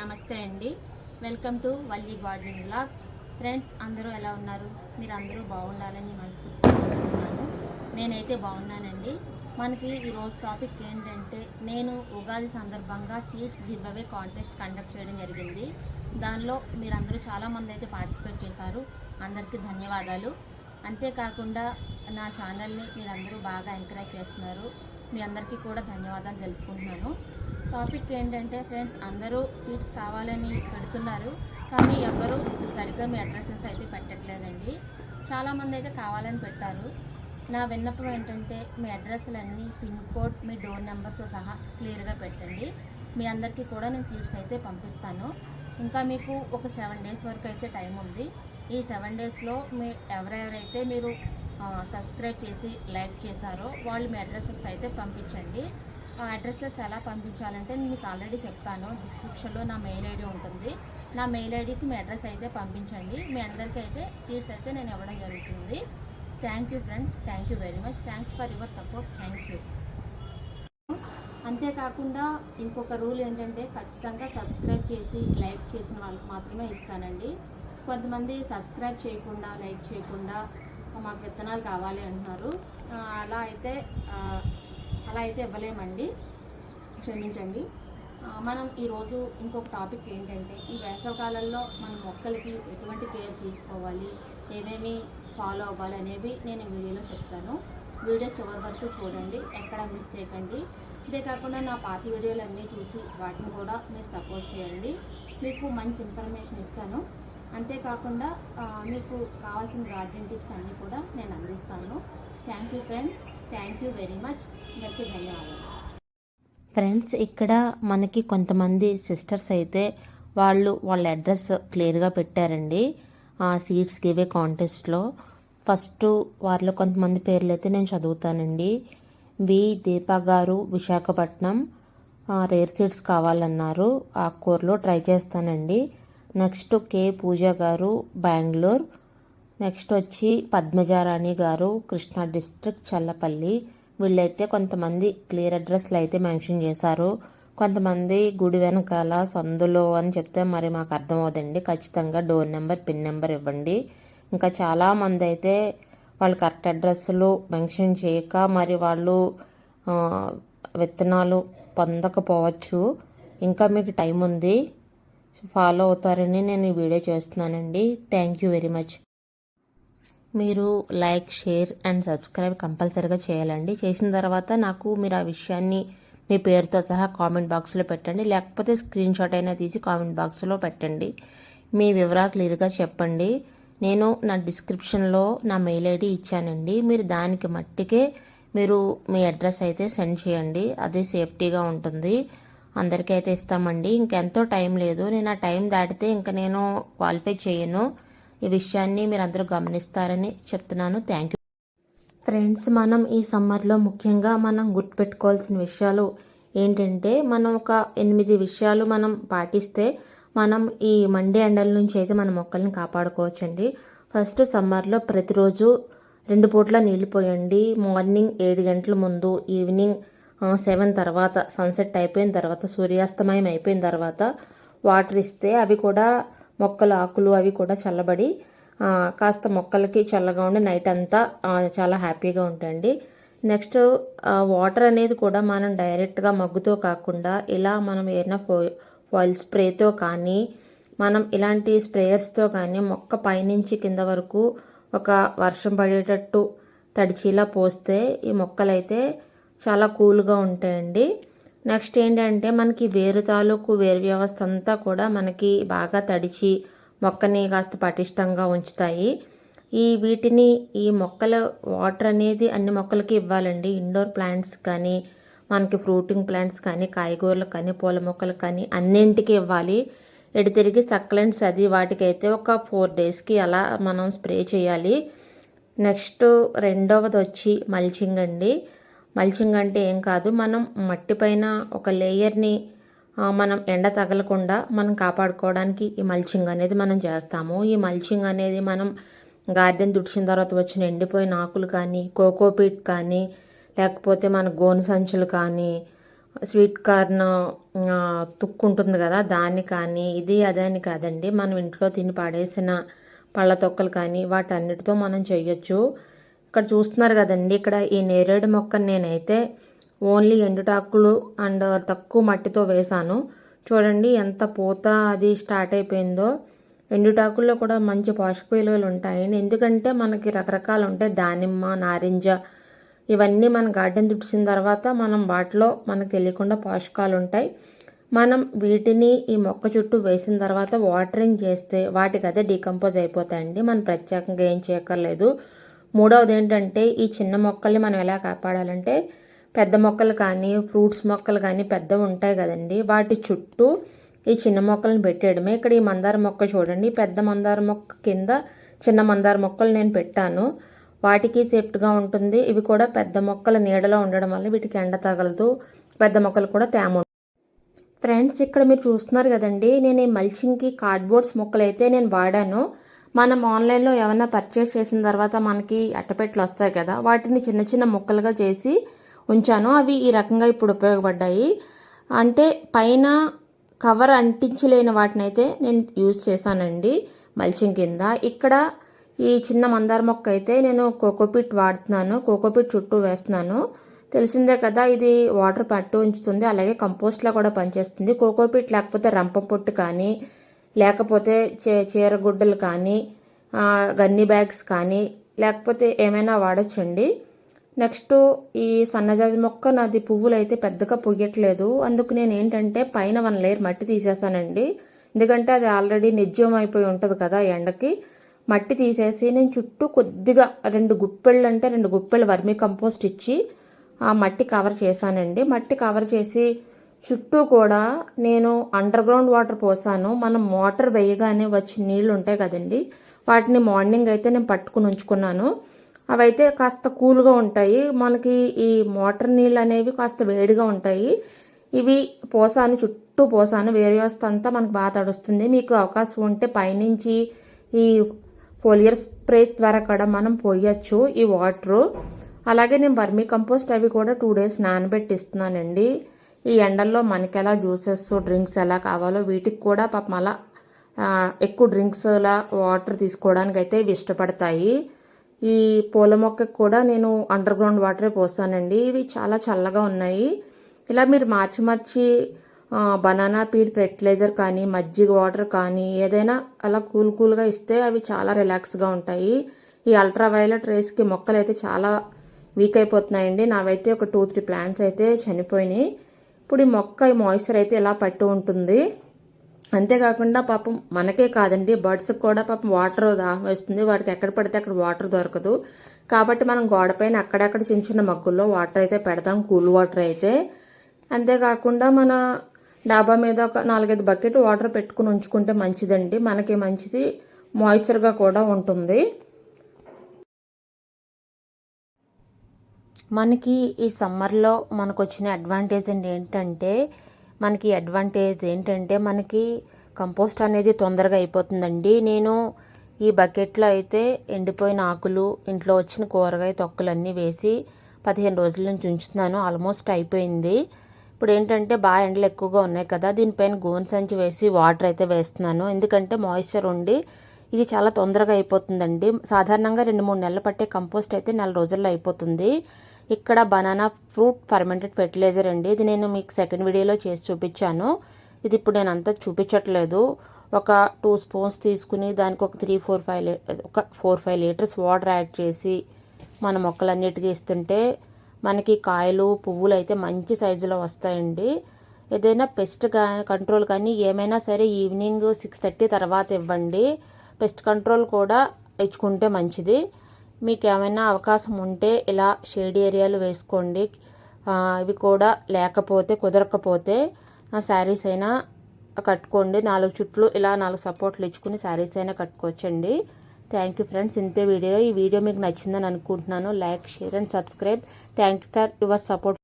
నమస్తే అండి. Welcome to Valli gardening blogs friends అందరూ ఎలా ఉన్నారు? మీరు అందరూ బాగుండాలని మనస్ఫూర్తిగా కోరుకుంటున్నాను. నేనైతే బాగున్నానండి. మనకి ఈరోజు టాపిక్ ఏంటంటే నేను ఉగాది సందర్భంగా seeds give away contest conduct చేయడం జరిగింది. దానిలో మీరందరూ చాలామంది అయితే పార్టిసిపేట్ చేశారు. అందరికీ ధన్యవాదాలు. అంతేకాకుండా నా ఛానల్ని మీరందరూ బాగా ఎంకరేజ్ చేస్తున్నారు. మీ అందరికీ కూడా ధన్యవాదాలు తెలుపుకుంటున్నాను. టాపిక్ ఏంటంటే ఫ్రెండ్స్ అందరూ సీట్స్ కావాలని పెడుతున్నారు కానీ ఎవరు సరిగ్గా మీ అడ్రసెస్ అయితే పెట్టట్లేదండి. చాలామంది అయితే కావాలని పెట్టారు. నా విన్నపం ఏంటంటే మీ అడ్రస్లన్నీ పిన్ కోడ్ మీ డోర్ నెంబర్తో సహా క్లియర్గా పెట్టండి. మీ అందరికీ కూడా నేను సీట్స్ అయితే పంపిస్తాను. ఇంకా మీకు ఒక సెవెన్ డేస్ వరకు అయితే టైం ఉంది. ఈ సెవెన్ డేస్లో మీ ఎవరెవరైతే మీరు సబ్స్క్రైబ్ చేసి లైక్ చేశారో వాళ్ళు మీ అడ్రసెస్ అయితే పంపించండి. అడ్రస్లెస్ ఎలా పంపించాలంటే నేను మీకు ఆల్రెడీ చెప్పాను. డిస్క్రిప్షన్లో నా మెయిల్ ఐడి ఉంటుంది. నా మెయిల్ ఐడికి మీ అడ్రస్ అయితే పంపించండి. మీ అందరికీ అయితే సీట్స్ అయితే నేను ఇవ్వడం జరుగుతుంది. Thank you friends. Thank you very much. Thanks for your support. Thank you. అంతేకాకుండా ఇంకొక రూల్ ఏంటంటే ఖచ్చితంగా సబ్స్క్రైబ్ చేసి లైక్ చేసిన వాళ్ళకి మాత్రమే ఇస్తానండి. కొంతమంది సబ్స్క్రైబ్ చేయకుండా లైక్ చేయకుండా మాకు విత్తనాలు కావాలి అంటున్నారు. అలా అయితే అలా అయితే ఇవ్వలేమండి. క్షమించండి. మనం ఈరోజు ఇంకొక టాపిక్ ఏంటంటే ఈ వేసవకాలంలో మన మొక్కలకి ఎటువంటి కేర్ తీసుకోవాలి ఏమేమి ఫాలో అవ్వాలి అనేవి నేను వీడియోలో చెప్తాను. వీడియో చివరి వరకు చూడండి ఎక్కడ మిస్ చేయకండి. ఇదే కాకుండా నా పాత వీడియోలు అన్నీ చూసి వాటిని కూడా మీరు సపోర్ట్ చేయండి. మీకు మంచి ఇన్ఫర్మేషన్ ఇస్తాను. అంతేకాకుండా మీకు కావాల్సిన గార్డెన్ టిప్స్ అన్నీ కూడా నేను అందిస్తాను. Thank you friends thank you very much అందరికీ ధన్యవాదాలు. ఫ్రెండ్స్ ఇక్కడ మనకి కొంతమంది సిస్టర్స్ అయితే వాళ్ళు వాళ్ళ అడ్రస్ క్లియర్గా పెట్టారండి. ఆ సీట్స్ గివే కాంటెస్ట్లో. ఫస్ట్ వారిలో కొంతమంది పేర్లు అయితే నేను చదువుతానండి. వి దీపా గారు విశాఖపట్నం. రేర్ సీట్స్ కావాలన్నారు. ఆ కూరలో ట్రై చేస్తానండి. నెక్స్ట్ కే పూజ గారు బెంగళూరు. నెక్స్ట్ వచ్చి పద్మజారాణి గారు కృష్ణా డిస్ట్రిక్ట్ చల్లపల్లి. వీళ్ళైతే కొంతమంది క్లియర్ అడ్రస్లు అయితే మెన్షన్ చేశారు. కొంతమంది గుడి వెనకాల సందులో అని చెప్తే మరి మాకు అర్థమవుదండి. ఖచ్చితంగా డోర్ నెంబర్ పిన్ నెంబర్ ఇవ్వండి. ఇంకా చాలా మంది అయితే వాళ్ళు కరెక్ట్ అడ్రస్లు మెన్షన్ చేయక మరి వాళ్ళు విత్తనాలు పొందకపోవచ్చు. ఇంకా మీకు టైం ఉంది. ఫాలో అవుతారని నేను ఈ వీడియో చేస్తున్నానండి. Thank you very much. మీరు లైక్ షేర్ అండ్ సబ్స్క్రైబ్ కంపల్సరీగా చేయాలండి. చేసిన తర్వాత నాకు మీరు ఆ విషయాన్ని మీ పేరుతో సహా కామెంట్ బాక్స్లో పెట్టండి. లేకపోతే స్క్రీన్ షాట్ అయినా తీసి కామెంట్ బాక్స్లో పెట్టండి. మీ వివరాలు క్లియర్గా చెప్పండి. నేను నా డిస్క్రిప్షన్లో నా మెయిల్ ఐడి ఇచ్చానండి. మీరు దానికి మట్టికే మీరు మీ అడ్రస్ అయితే సెండ్ చేయండి. అది సేఫ్టీగా ఉంటుంది. అందరికీ అయితే ఇస్తామండి. ఇంకెంతో టైం లేదు. నేను ఆ టైం దాటితే ఇంకా నేను క్వాలిఫై చేయను. ఈ విషయాన్ని మీరు అందరూ గమనిస్తారని చెప్తున్నాను. థ్యాంక్ యూ ఫ్రెండ్స్ మనం ఈ సమ్మర్లో ముఖ్యంగా మనం గుర్తుపెట్టుకోవాల్సిన విషయాలు ఏంటంటే మనం ఒక ఎనిమిది విషయాలు మనం పాటిస్తే మనం ఈ మండే ఎండల నుంచి అయితే మన మొక్కల్ని కాపాడుకోవచ్చండి. ఫస్ట్ సమ్మర్లో ప్రతిరోజు రెండు పూట్ల నీళ్ళు పోయండి. మార్నింగ్ ఏడు గంటల ముందు ఈవినింగ్ సెవెన్ తర్వాత సన్సెట్ అయిపోయిన తర్వాత సూర్యాస్తమయం అయిపోయిన తర్వాత వాటర్ ఇస్తే అవి కూడా మొక్కల ఆకులు అవి కూడా చల్లబడి కాస్త మొక్కలకి చల్లగా ఉండి నైట్ అంతా చాలా హ్యాపీగా ఉంటాయండి. నెక్స్ట్ వాటర్ అనేది కూడా మనం డైరెక్ట్గా మగ్గుతో కాకుండా ఇలా మనం ఏదైనా ఫో ఫాయిల్ స్ప్రేతో కానీ మనం ఇలాంటి స్ప్రేయర్స్తో కానీ మొక్క పైనుంచి కింద వరకు ఒక వర్షం పడేటట్టు తడిచిలా పోస్తే ఈ మొక్కలైతే చాలా కూల్గా ఉంటాయండి. నెక్స్ట్ ఏంటంటే మనకి వేరు తాలూకు వేరు వ్యవస్థ అంతా కూడా మనకి బాగా తడిచి మొక్కని కాస్త పటిష్టంగా ఉంచుతాయి. ఈ వీటిని ఈ మొక్కల వాటర్ అనేది అన్ని మొక్కలకి ఇవ్వాలండి. ఇండోర్ ప్లాంట్స్ కానీ మనకి ఫ్రూటింగ్ ప్లాంట్స్ కానీ కాయగూరలకు కానీ పూల మొక్కలకు కానీ అన్నింటికి ఇవ్వాలి. ఎటు తిరిగి సక్లెంట్స్ అది వాటికైతే ఒక ఫోర్ డేస్కి అలా మనం స్ప్రే చేయాలి. నెక్స్ట్ రెండవది వచ్చి మల్చింగ్ అండి. మల్చింగ్ అంటే ఏం కాదు. మనం మట్టి పైన ఒక లేయర్ని మనం ఎండ తగలకుండా మనం కాపాడుకోవడానికి ఈ మల్చింగ్ అనేది మనం చేస్తాము. ఈ మల్చింగ్ అనేది మనం గార్డెన్ తుడిచిన తర్వాత వచ్చిన ఎండిపోయిన ఆకులు కానీ కోకోపీట్ కానీ లేకపోతే మన గోను సంచులు కానీ స్వీట్ కార్న్ తుక్కు ఉంటుంది కదా దాన్ని కానీ ఇది అదని కాదండి. మనం ఇంట్లో తిని పడేసిన పళ్ళ తొక్కలు కానీ వాటన్నిటితో మనం చేయొచ్చు. ఇక్కడ చూస్తున్నారు కదండి. ఇక్కడ ఈ నేరేడు మొక్కను నేనైతే ఓన్లీ ఎండుటాకులు అండ్ తక్కువ మట్టితో వేశాను చూడండి ఎంత పూత అది స్టార్ట్ అయిపోయిందో. ఎండుటాకుల్లో కూడా మంచి పోషక విలువలు ఉంటాయండి ఎందుకంటే మనకి రకరకాలు ఉంటాయి. దానిమ్మ నారింజ ఇవన్నీ మన గార్డెన్ తుడిచిన తర్వాత మనం వాటిలో మనకు తెలియకుండా పోషకాలు ఉంటాయి. మనం వీటిని ఈ మొక్క చుట్టూ వేసిన తర్వాత వాటరింగ్ చేస్తే వాటికి అదే డీకంపోజ్ అయిపోతాయండి. మనం ప్రత్యేకంగా ఏం చేయక్కర్లేదు. మూడవది ఏంటంటే ఈ చిన్న మొక్కల్ని మనం ఎలా కాపాడాలంటే పెద్ద మొక్కలు కానీ ఫ్రూట్స్ మొక్కలు కానీ పెద్దవి ఉంటాయి కదండి. వాటి చుట్టూ ఈ చిన్న మొక్కలను పెట్టేయడమే. ఇక్కడ ఈ మందార మొక్క చూడండి. పెద్ద మందార మొక్క కింద చిన్న మందార మొక్కలు నేను పెట్టాను. వాటికి సేఫ్ట్గా ఉంటుంది. ఇవి కూడా పెద్ద మొక్కల నీడలో ఉండడం వల్ల వీటికి ఎండ తగలదు. పెద్ద మొక్కలు కూడా తేమ ఫ్రెండ్స్ ఇక్కడ మీరు చూస్తున్నారు కదండి నేను ఈ మల్చింగ్కి కార్డ్బోర్డ్స్ మొక్కలు అయితే నేను వాడాను. మనం ఆన్లైన్లో ఏమైనా పర్చేస్ చేసిన తర్వాత మనకి అట్టపెట్టలు వస్తాయి కదా వాటిని చిన్న చిన్న ముక్కలుగా చేసి ఉంచాను. అవి ఈ రకంగా ఇప్పుడు ఉపయోగపడ్డాయి. అంటే పైన కవర్ అంటించలేని వాటిని అయితే నేను యూజ్ చేశానండి మల్చింగ్ కింద. ఇక్కడ ఈ చిన్న మందార మొక్క అయితే నేను కోకోపిట్ వాడుతున్నాను కోకోపిట్ చుట్టూ వేస్తున్నాను. తెలిసిందే కదా ఇది వాటర్ పట్టు ఉంచుతుంది అలాగే కంపోస్ట్లా కూడా పనిచేస్తుంది. కోకోపిట్ లేకపోతే రంపం పొట్టు కానీ లేకపోతే చే చీరగుడ్డలు కానీ గన్ని బ్యాగ్స్ కానీ లేకపోతే ఏమైనా వాడచ్చండి. నెక్స్ట్ ఈ సన్నజాజి మొక్క నాది పువ్వులు అయితే పెద్దగా పొయ్యట్లేదు. అందుకు నేను ఏంటంటే పైన వన్ లేయర్ మట్టి తీసేసానండి. ఎందుకంటే అది ఆల్రెడీ నిజ్యం అయిపోయి ఉంటుంది కదా ఎండకి. మట్టి తీసేసి నేను చుట్టూ కొద్దిగా రెండు గుప్పెళ్ళు అంటే రెండు గుప్పెళ్ళు వర్మీ కంపోస్ట్ ఇచ్చి ఆ మట్టి కవర్ చేశానండి. మట్టి కవర్ చేసి చుట్టూ కూడా నేను అండర్ గ్రౌండ్ వాటర్ పోసాను. మనం మోటార్ వేయగానే వచ్చి నీళ్ళు ఉంటాయి కదండి. వాటిని మార్నింగ్ అయితే నేను పట్టుకుని ఉంచుకున్నాను. అవైతే కాస్త కూల్గా ఉంటాయి. మనకి ఈ మోటార్ నీళ్ళు అనేవి కాస్త వేడిగా ఉంటాయి. ఇవి పోసాను చుట్టూ పోసాను. వేరే వ్యవస్థ అంతా మనకు బాగా తడుస్తుంది. మీకు అవకాశం ఉంటే పైనుంచి ఈ ఫోలియర్ స్ప్రేస్ ద్వారా కూడా మనం పోయొచ్చు ఈ వాటరు అలాగే నేను వర్మీ కంపోస్ట్ అవి కూడా టూ డేస్ నానబెట్టిస్తున్నానండి. ఈ ఎండల్లో మనకి ఎలా జ్యూసెస్ డ్రింక్స్ ఎలా కావాలో వీటికి కూడా పాపం అలా ఎక్కువ డ్రింక్స్లా వాటర్ తీసుకోవడానికి అయితే ఇవి ఇష్టపడతాయి. ఈ పూల మొక్కకి కూడా నేను అండర్ గ్రౌండ్ వాటరే పోస్తానండి. ఇవి చాలా చల్లగా ఉన్నాయి. ఇలా మీరు మార్చి మార్చి బనానా పీల్ ఫెర్టిలైజర్ కానీ మజ్జిగ వాటర్ కానీ ఏదైనా అలా కూల్ కూల్గా ఇస్తే అవి చాలా రిలాక్స్గా ఉంటాయి. ఈ అల్ట్రా వైలెట్ రేస్కి మొక్కలు అయితే చాలా వీక్ అయిపోతున్నాయండి. నావైతే ఒక టూ త్రీ ప్లాంట్స్ అయితే చనిపోయినాయి. ఇప్పుడు ఈ మొక్క ఈ మాయిశ్చర్ అయితే ఇలా పట్టి ఉంటుంది. అంతేకాకుండా పాపం మనకే కాదండి బర్డ్స్కి కూడా పాపం వాటర్ దాహం వేస్తుంది. వాటికి ఎక్కడ పడితే అక్కడ వాటర్ దొరకదు. కాబట్టి మనం గోడపైన అక్కడక్కడ చిన్న చిన్న మగ్గుల్లో వాటర్ అయితే పెడతాం కూల్ వాటర్ అయితే. అంతేకాకుండా మన డాబా మీద ఒక నాలుగైదు బకెట్ వాటర్ పెట్టుకుని ఉంచుకుంటే మంచిదండి. మనకి మంచిది మాయిశ్చర్గా కూడా ఉంటుంది. మనకి ఈ సమ్మర్లో మనకు వచ్చిన అడ్వాంటేజ్ ఏంటంటే మనకి అడ్వాంటేజ్ ఏంటంటే మనకి కంపోస్ట్ అనేది తొందరగా అయిపోతుందండి. నేను ఈ బకెట్లో అయితే ఎండిపోయిన ఆకులు ఇంట్లో వచ్చిన కూరగాయ తొక్కలన్నీ వేసి పదిహేను రోజుల నుంచి ఉంచుతున్నాను. ఆల్మోస్ట్ అయిపోయింది. ఇప్పుడు ఏంటంటే బాగా ఎండలు ఎక్కువగా ఉన్నాయి కదా దీనిపైన గోన్ సంచి వేసి వాటర్ అయితే వేస్తున్నాను. ఎందుకంటే మాయిశ్చర్ ఉండి ఇది చాలా తొందరగా అయిపోతుందండి. సాధారణంగా రెండు మూడు నెలలు పట్టే కంపోస్ట్ అయితే నెల రోజుల్లో అయిపోతుంది. ఇక్కడ బనానా ఫ్రూట్ ఫర్మెంటెడ్ ఫెర్టిలైజర్ అండి. ఇది నేను మీకు సెకండ్ వీడియోలో చేసి చూపించాను. ఇది ఇప్పుడు నేను అంతా చూపించట్లేదు. ఒక టూ స్పూన్స్ తీసుకుని దానికి ఒక త్రీ ఫోర్ ఫైవ్ ఒక four five litres water add చేసి మన మొక్కలన్నిటికీ ఇస్తుంటే మనకి కాయలు పువ్వులు అయితే మంచి సైజులో వస్తాయండి. ఏదైనా పెస్ట్ కా కంట్రోల్ కానీ ఏమైనా సరే ఈవినింగ్ సిక్స్ థర్టీ తర్వాత ఇవ్వండి. పెస్ట్ కంట్రోల్ కూడా ఇచ్చుకుంటే మంచిది. మీకు ఏమైనా అవకాశం ఉంటే ఇలా షేడ్ ఏరియాలు వేసుకోండి. ఇవి కూడా లేకపోతే కుదరకపోతే శారీస్ అయినా కట్టుకోండి. నాలుగు చుట్లు ఇలా నాలుగు సపోర్ట్లు ఇచ్చుకుని శారీస్ అయినా కట్టుకోవచ్చండి. థ్యాంక్ యూ ఫ్రెండ్స్ ఇంతే వీడియో. ఈ వీడియో మీకు నచ్చిందని అనుకుంటున్నాను. Like share and subscribe thank you for your support